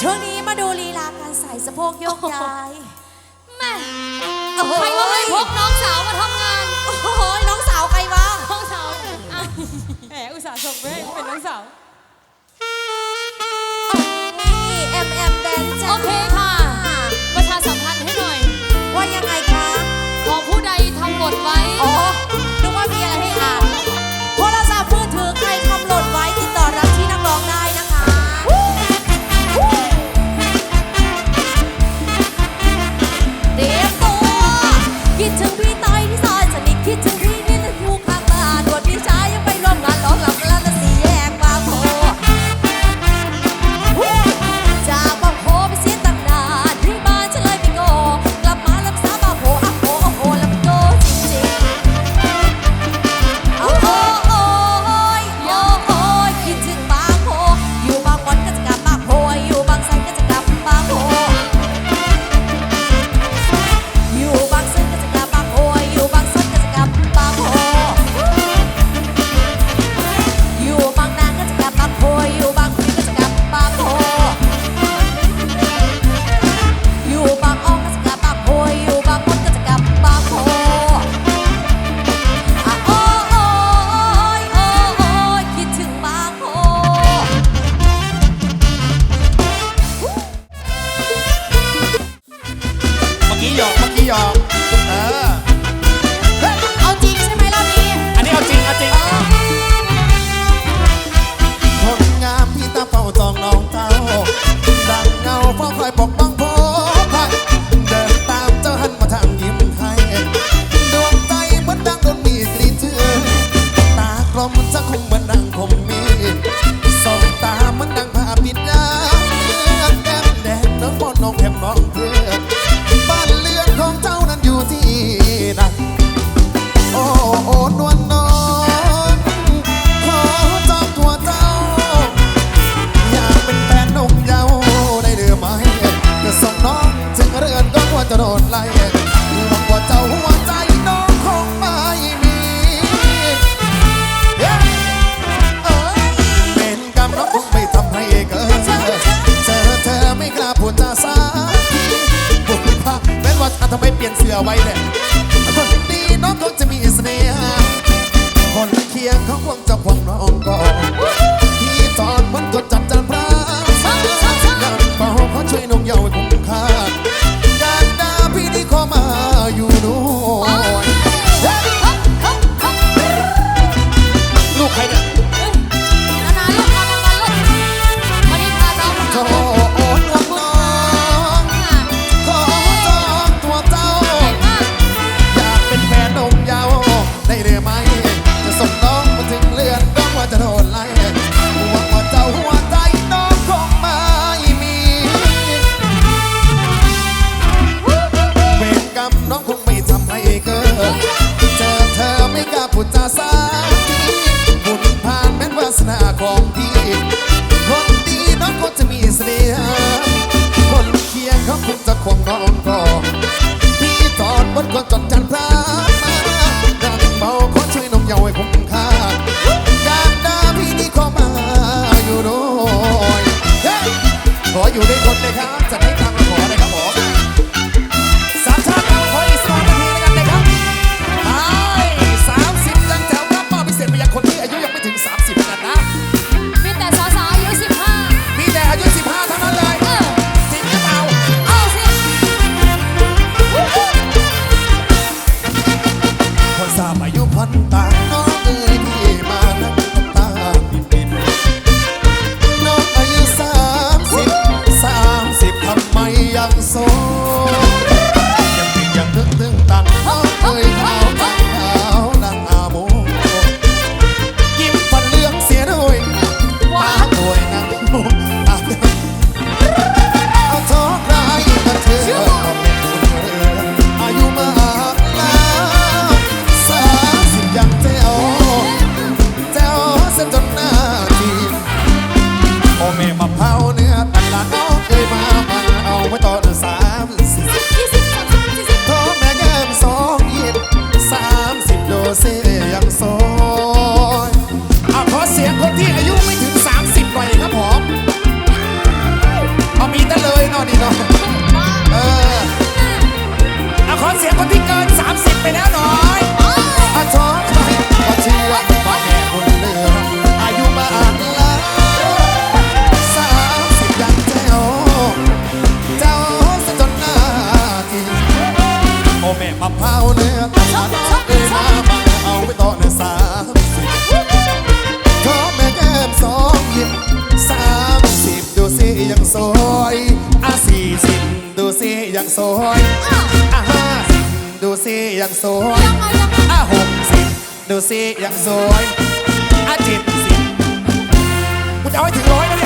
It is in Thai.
ช่วงนี้มาดูลีลาการใส่สะโพกโยกย้ายแม่ใครว่าไม่พกน้องสาวมาทำงานโอ้โหน้องสาวใครวะน้องสาวอแหมอุตส่าห์ส่งไปเป็นน้องสาว กี้หยอกเมื่อกี้หยอกเออเอาจริงใช่ไหมรอบนี้อันนี้เอาจริงเอาจริงคนงามที่ตาเฝ้าจองน้องเต้าดังเงาเฝ้าคอยปกป้อง จะโดนไล่หวังว่าเจ้าหัวใจน้องคงไม่มีเป็นกรรมน้องคงไม่ทำให้เกิดเจอเธอไม่กล้าพูดจาสาบุกพาคเป็นว่าทำไมเปลี่ยนเสื้อไว้แหละ คนดีน้องก็จะมีเสน่ห์คนเคียงเขาคงจะคงนอนกอพี่จอดบนก่อนจอดจันทราดันเบาขอช่วยน้องเยาว์ใคุ้มค่าการด่พี่นี่ขอมายู่ด้ยขออยู่ด้คนเลยครับ เผาเนื้อตาเดินมาเอาไปต่อในสามสิบขอแม่แก้มสองหยิบสามสิบดูสิยังสวยอะสี่สิบดูสิยังสวยอะห้าสิบดูสิยังสวยอะหกสิบดูสิยังสวยอะเจ็ดสิบกูจะอาให้ถึงร้อยนะเนี่ย